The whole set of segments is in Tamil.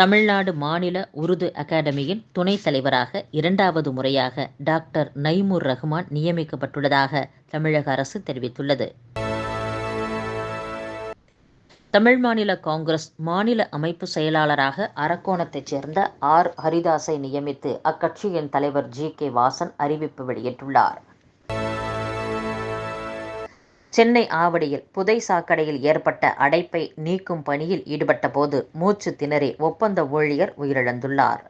தமிழ்நாடு மாநில உருது அகாடமியின் துணைத் தலைவராக இரண்டாவது முறையாக டாக்டர் நைமுர் ரஹ்மான் நியமிக்கப்பட்டுள்ளதாக தமிழக அரசு தெரிவித்துள்ளது. தமிழ் மாநில காங்கிரஸ் மாநில அமைப்பு செயலாளராக அரக்கோணத்தைச் சேர்ந்த ஆர். ஹரிதாஸை நியமித்து அக்கட்சியின் தலைவர் ஜி. கே. வாசன் அறிவிப்பு வெளியிட்டுள்ளார். சென்னை ஆவடியில் புதை சாக்கடையில் ஏற்பட்ட அடைப்பை நீக்கும் பணியில் ஈடுபட்ட போது மூச்சு திணறி ஒப்பந்த ஊழியர் உயிரிழந்துள்ளார்.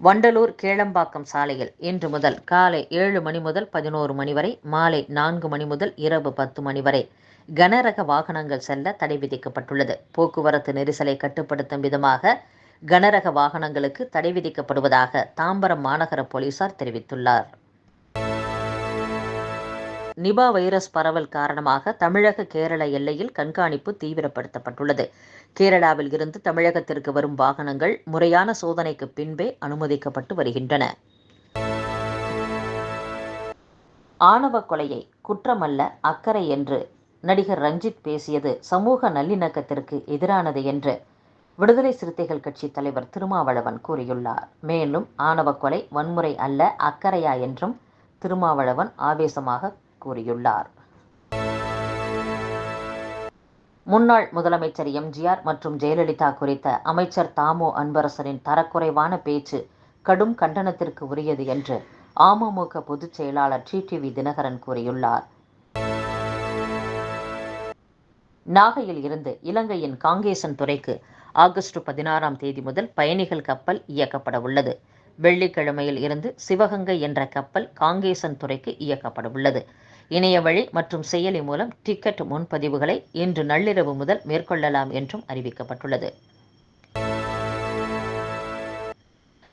வண்டலூர் கேளம்பாக்கம் சாலையில் இன்று முதல் காலை ஏழு மணி முதல் பதினோரு மணி வரை மாலை நான்கு மணி முதல் இரவு பத்து மணி வரை கனரக வாகனங்கள் செல்ல தடை விதிக்கப்பட்டுள்ளது. போக்குவரத்து நெரிசலை கட்டுப்படுத்தும் விதமாக கனரக வாகனங்களுக்கு தடை விதிக்கப்படுவதாக தாம்பரம் மாநகர போலீசார் தெரிவித்துள்ளார். நிபா வைரஸ் பரவல் காரணமாக தமிழக கேரள எல்லையில் கண்காணிப்பு தீவிரப்படுத்தப்பட்டுள்ளது. கேரளாவில் இருந்து தமிழகத்திற்கு வரும் வாகனங்கள் முறையான சோதனைக்கு பின்பே அனுமதிக்கப்பட்டு வருகின்றன. ஆணவ கொலையை குற்றமல்ல அக்கறை என்று நடிகர் ரஞ்சித் பேசியது சமூக நல்லிணக்கத்திற்கு எதிரானது என்று விடுதலை சிறுத்தைகள் கட்சி தலைவர் திருமாவளவன் கூறியுள்ளார். மேலும் ஆணவ கொலை வன்முறை அல்ல அக்கறையா என்றும் திருமாவளவன் ஆவேசமாக கூறியுள்ளார். முன்னாள் முதலமைச்சர் எம்ஜிஆர் மற்றும் ஜெயலலிதா குறித்த அமைச்சர் தாமோ அன்பரசனின் தரக்குறைவான பேச்சு கடும் கண்டனத்திற்கு உரியது என்று அமமுக பொதுச் செயலாளர் டிடிவி தினகரன் கூறியுள்ளார். நாகையில் இருந்து இலங்கையின் காங்கேசன் துறைக்கு ஆகஸ்ட் பதினாறாம் தேதி முதல் பயணிகள் கப்பல் இயக்கப்பட உள்ளது. வெள்ளிக்கிழமையில் இருந்து சிவகங்கை என்ற கப்பல் காங்கேசன் துறைக்கு இயக்கப்பட உள்ளது. இணைய வழி மற்றும் செயலி மூலம் டிக்கெட் முன்பதிவுகளை இன்று நள்ளிரவு முதல் மேற்கொள்ளலாம் என்றும் அறிவிக்கப்பட்டுள்ளது.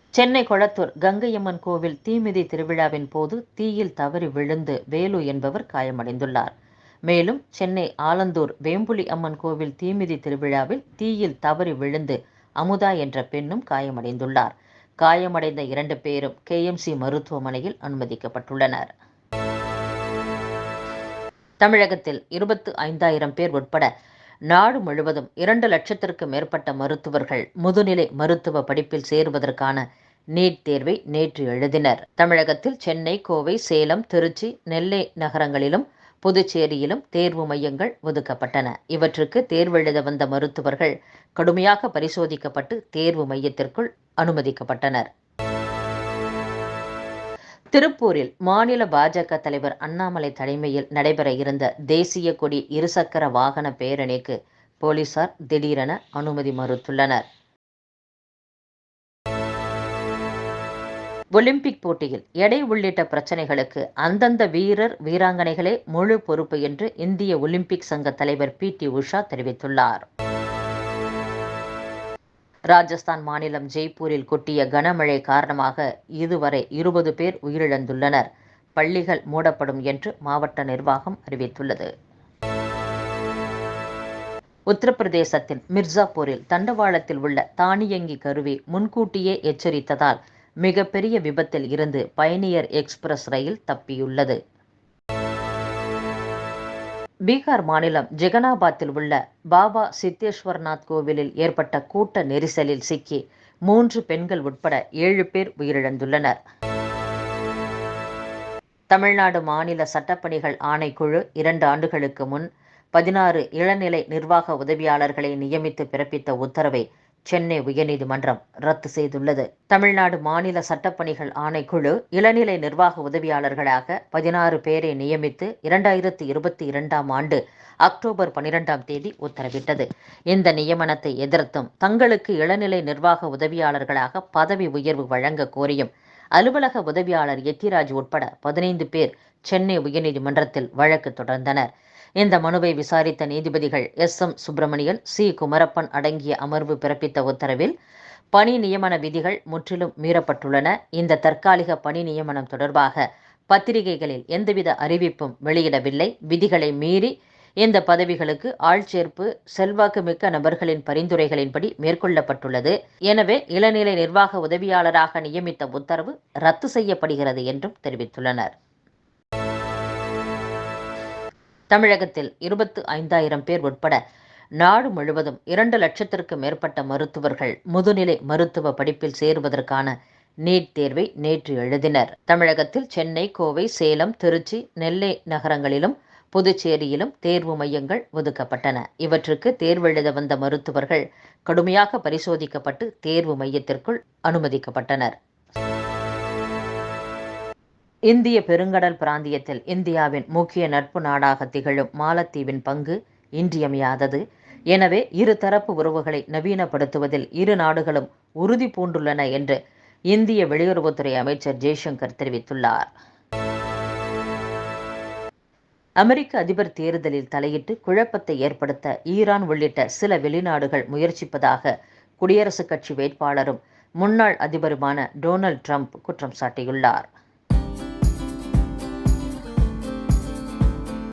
சென்னை கொளத்தூர் கங்கையம்மன் கோவில் தீமிதி திருவிழாவின் போது தீயில் தவறி விழுந்து வேலு என்பவர் காயமடைந்துள்ளார். மேலும் சென்னை ஆலந்தூர் வேம்புலி அம்மன் கோவில் தீமிதி திருவிழாவில் தீயில் தவறி விழுந்து அமுதா என்ற பெண்ணும் காயமடைந்துள்ளார். காயமடைந்த இரண்டு பேரும் கேஎம்சி மருத்துவமனையில் அனுமதிக்கப்பட்டுள்ளனர். தமிழகத்தில் இருபத்து ஐந்தாயிரம் பேர் உட்பட நாடு முழுவதும் இரண்டு லட்சத்திற்கு மேற்பட்ட மருத்துவர்கள் முதுநிலை மருத்துவ படிப்பில் சேருவதற்கான நீட் தேர்வை நேற்று எழுதினர். தமிழகத்தில் சென்னை கோவை சேலம் திருச்சி நெல்லை நகரங்களிலும் புதுச்சேரியிலும் தேர்வு மையங்கள் ஒதுக்கப்பட்டன. இவற்றுக்கு தேர்வெழுத வந்த மருத்துவர்கள் கடுமையாக பரிசோதிக்கப்பட்டு தேர்வு மையத்திற்குள் அனுமதிக்கப்பட்டனர். திருப்பூரில் மாநில பாஜக தலைவர் அண்ணாமலை தலைமையில் நடைபெற இருந்த தேசிய கொடி இருசக்கர வாகன பேரணிக்கு போலீசார் திடீரென அனுமதி மறுத்துள்ளனர். ஒலிம்பிக் போட்டியில் எடை உள்ளிட்ட பிரச்சனைகளுக்கு அந்தந்த வீரர் வீராங்கனைகளே முழு பொறுப்பு என்று இந்திய ஒலிம்பிக் சங்க தலைவர் பி டி உஷா தெரிவித்துள்ளார். ராஜஸ்தான் மாநிலம் ஜெய்ப்பூரில் கொட்டிய கனமழை காரணமாக இதுவரை இருபது பேர் உயிரிழந்துள்ளனர். பள்ளிகள் மூடப்படும் என்று மாவட்ட நிர்வாகம் அறிவித்துள்ளது. உத்தரப்பிரதேசத்தின் மிர்சாப்பூரில் தண்டவாளத்தில் உள்ள தானியங்கி கருவி முன்கூட்டியே எச்சரித்ததால் மிகப்பெரிய விபத்தில் இருந்து பயணியர் எக்ஸ்பிரஸ் ரயில் தப்பியுள்ளது. பீகார் மாநிலம் ஜெகனாபாத்தில் உள்ள பாபா சித்தேஸ்வர்நாத் கோவிலில் ஏற்பட்ட கூட்ட நெரிசலில் சிக்கி மூன்று பெண்கள் உட்பட ஏழு பேர் உயிரிழந்துள்ளனர். தமிழ்நாடு மாநில சட்டப்பணிகள் ஆணைக்குழு இரண்டு ஆண்டுகளுக்கு முன் பதினாறு இளநிலை நிர்வாக உதவியாளர்களை நியமித்து பிறப்பித்த உத்தரவை சென்னை உயர்நீதிமன்றம் ரத்து செய்துள்ளது. தமிழ்நாடு மாநில சட்டப்பணிகள் ஆணைக்குழு இளநிலை நிர்வாக உதவியாளர்களாக பதினாறு பேரை நியமித்து இரண்டாயிரத்தி இருபத்தி இரண்டாம் ஆண்டு அக்டோபர் பனிரெண்டாம் தேதி உத்தரவிட்டது. இந்த நியமனத்தை எதிர்த்தும் தங்களுக்கு இளநிலை நிர்வாக உதவியாளர்களாக பதவி உயர்வு வழங்க கோரியும் அலுவலக உதவியாளர் எத்திராஜ் உட்பட பதினைந்து பேர் சென்னை உயர்நீதிமன்றத்தில் வழக்கு தொடர்ந்தனர். இந்த மனுவை விசாரித்த நீதிபதிகள் S. M. Subramanian C. Kumarappan அடங்கிய அமர்வு பிறப்பித்த உத்தரவில் பணி நியமன விதிகள் முற்றிலும் மீறப்பட்டுள்ளன. இந்த தற்காலிக பணி நியமனம் தொடர்பாக பத்திரிகைகளில் எந்தவித அறிவிப்பும் வெளியிடவில்லை. விதிகளை மீறி இந்த பதவிகளுக்கு ஆள்சேர்ப்பு செல்வாக்கு மிக்க நபர்களின் பரிந்துரைகளின்படி மேற்கொள்ளப்பட்டுள்ளது. எனவே இளநிலை நிர்வாக உதவியாளராக நியமித்த உத்தரவு ரத்து செய்யப்படுகிறது என்றும் தெரிவித்துள்ளனர். தமிழகத்தில் இருபத்து ஐந்தாயிரம் பேர் உட்பட நாடு முழுவதும் இரண்டு லட்சத்திற்கு மேற்பட்ட மருத்துவர்கள் முதுநிலை மருத்துவ படிப்பில் சேருவதற்கான நீட் தேர்வை நேற்று எழுதினர். தமிழகத்தில் சென்னை கோவை சேலம் திருச்சி நெல்லை நகரங்களிலும் புதுச்சேரியிலும் தேர்வு மையங்கள் ஒதுக்கப்பட்டன. இவற்றுக்கு தேர்வெழுத வந்த மருத்துவர்கள் கடுமையாக பரிசோதிக்கப்பட்டு தேர்வு மையத்திற்குள் அனுமதிக்கப்பட்டனர். இந்திய பெருங்கடல் பிராந்தியத்தில் இந்தியாவின் முக்கிய நட்பு நாடாக திகழும் மாலத்தீவின் பங்கு இன்றியமையாதது. எனவே இருதரப்பு உறவுகளை நவீனப்படுத்துவதில் இரு நாடுகளும் உறுதி பூண்டுள்ளன என்று இந்திய வெளியுறவுத்துறை அமைச்சர் ஜெய்சங்கர் தெரிவித்துள்ளார். அமெரிக்க அதிபர் தேர்தலில் தலையிட்டு குழப்பத்தை ஏற்படுத்த ஈரான் உள்ளிட்ட சில வெளிநாடுகள் முயற்சிப்பதாக குடியரசுக் கட்சி வேட்பாளரும் முன்னாள் அதிபருமான டொனால்ட் ட்ரம்ப் குற்றம் சாட்டியுள்ளார்.